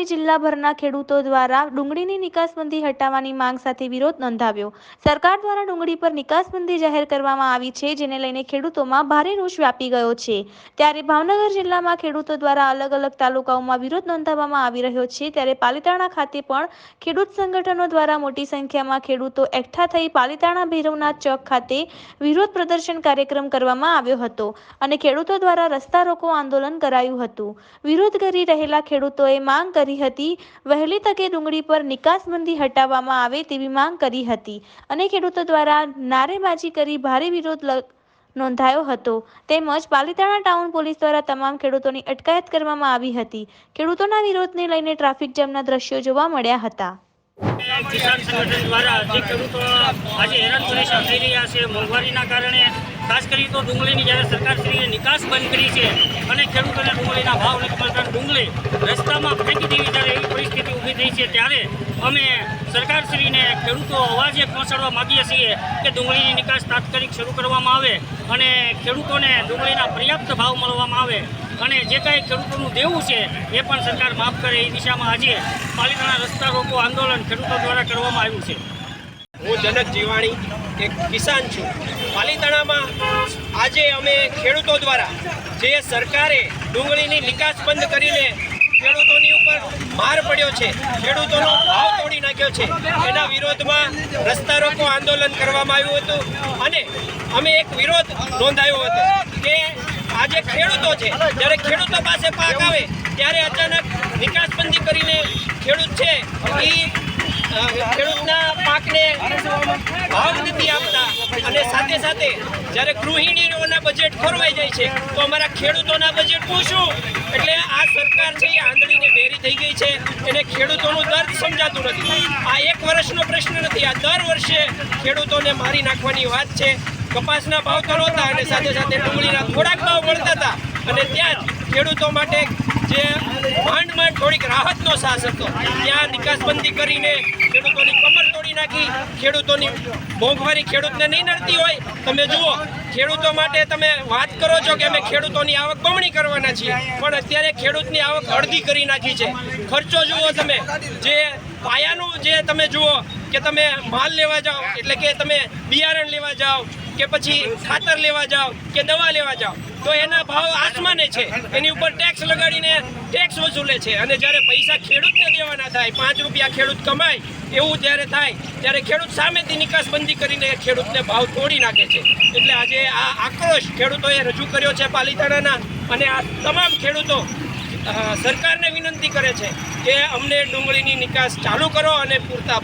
ખાતે જિલ્લાભરના ખેડૂતો દ્વારા ડુંગળીની નિકાસબંધી હટાવવાની માંગ સાથે વિરોધ નોંધાવ્યો. સરકાર દ્વારા ડુંગળી પર નિકાસબંધી જાહેર કરવામાં આવી છે, જેને લઈને ખેડૂતોમાં ભારે રોષ વ્યાપી ગયો છે. ત્યારે ભાવનગર જિલ્લામાં ખેડૂતો દ્વારા અલગ અલગ તાલુકાઓમાં વિરોધ નોંધાવવામાં આવી રહ્યો છે. ત્યારે પાલિતાણા ખાતે પણ ખેડૂત સંગઠનો દ્વારા મોટી સંખ્યામાં ખેડૂતો એકઠા થઈ પાલિતાણા ભૈરવનાથ ચોક ખાતે વિરોધ પ્રદર્શન કાર્યક્રમ કરવામાં આવ્યો હતો અને ખેડૂતો દ્વારા રસ્તા રોકો આંદોલન કરાયું હતું. વિરોધ કરી રહેલા ખેડૂતોએ માંગ કરી હતી. વહેલી તકે ડુંગળી પર નિકાસબંધી હટાવવામાં આવે તેવી માંગ કરી હતી. અને ખેડૂતો દ્વારા નારેબાજી કરી ભારે વિરોધ નોંધાયો હતો. તેમજ પાલિતાણા ટાઉન પોલીસ દ્વારા તમામ ખેડૂતોની અટકાયત કરવામાં આવી હતી. ખેડૂતોના વિરોધને લઈને ટ્રાફિક જામના દ્રશ્યો જોવા મળ્યા હતા. કિસાન સંગઠન દ્વારા જે ખેડૂતો આજે હેરાન પરેશાન થઈ રહ્યા છે, મોંઘવારીના કારણે ખાસ કરી તો ડુંગળીની જ્યારે સરકારશ્રીએ નિકાસ બંધ કરી છે અને ખેડૂતોને ડુંગળીના ભાવ નથી મળતા, ડુંગળી રસ્તામાં ફેંકી દેવી જ્યારે એવી પરિસ્થિતિ ઊભી થઈ છે. ત્યારે અમે સરકારશ્રીને ખેડૂતો અવાજે પહોંચાડવા માગીએ છીએ કે ડુંગળીની નિકાસ તાત્કાલિક શરૂ કરવામાં આવે અને ખેડૂતોને ડુંગળીના પર્યાપ્ત ભાવ મળવામાં આવે અને જે કાંઈ ખેડૂતોનું દેવું છે એ પણ સરકાર માફ કરે એ દિશામાં આજે પાલિકાના રસ્તા રોકો આંદોલન ખેડૂતો દ્વારા કરવામાં આવ્યું છે. હું જનક જીવાણી એક કિસાન છું. પાલીતાણામાં આજે અમે ખેડૂતો દ્વારા જે સરકારે ડુંગળીની નિકાસ બંધ કરીને ખેડૂતોની ઉપર માર પડ્યો છે, ખેડૂતોનો ભાવ તોડી નાખ્યો છે, એના વિરોધમાં રસ્તા રોકો આંદોલન કરવામાં આવ્યું હતું અને અમે એક વિરોધ નોંધાયો હતો કે આજે ખેડૂતો છે, જ્યારે ખેડૂતો પાસે પાક આવે, ત્યારે અચાનક નિકાસબંધી કરીને ખેડૂત છે એ પાકને ભાવ નથી આપતા. અને સાથે સાથે જ્યારે ગૃહિણીઓના બજેટ ખોરવાઈ જાય છે, તો અમારા ખેડૂતોના બજેટ પૂછું. એટલે આ સરકાર છે, એ આંધળીને ઢેરી થઈ ગઈ છે. એને ખેડૂતોનું દર્દ સમજાતું નથી. આ એક વર્ષનો પ્રશ્ન નથી. આ દર વર્ષે ખેડૂતોને મારી નાખવાની વાત છે. કપાસના ભાવ તો નહોતા અને સાથે સાથે ડુંગળીના થોડાક ભાવ મળતા હતા. અને ત્યાં જ ખેડૂતો માટે જે માંડ થોડીક રાહતનો સાસ હતો. ત્યાં નિકાસબંધી કરીને ખેડૂતોની કમર તોડી નાખી. ખેડૂતોની મોંઘવારી ખેડૂતને નહીં નડતી હોય. તમે જુઓ, ખેડૂતો માટે તમે વાત કરો છો કે અમે ખેડૂતોની આવક બમણી કરવાના છીએ. પણ અત્યારે ખેડૂતની આવક અડધી કરી નાખી છે. ખર્ચો જુઓ તમે. જે પાયાનું જે તમે જુઓ કે તમે માલ લેવા જાઓ, એટલે કે તમે બિયારણ લેવા જાઓ, કે પછી ખાતર લેવા જાઓ, કે દવા લેવા જાઓ, તો એના ભાવ આસમાને છે. એની ઉપર ટેક્સ લગાડીને ટેક્સ વસૂલે છે. અને જ્યારે પૈસા ખેડૂતને દેવાના થાય, પાંચ રૂપિયા ખેડૂત કમાય એવું જ્યારે થાય, ત્યારે ખેડૂત સામેથી નિકાસબંધી કરીને ખેડૂતને ભાવ તોડી નાખે છે. એટલે આજે આ આક્રોશ ખેડૂતોએ રજૂ કર્યો છે પાલિતાણાના અને આ તમામ ખેડૂતો સરકારને વિનંતી કરે છે કે અમને ડુંગળીની નિકાસ ચાલુ કરો અને પૂરતા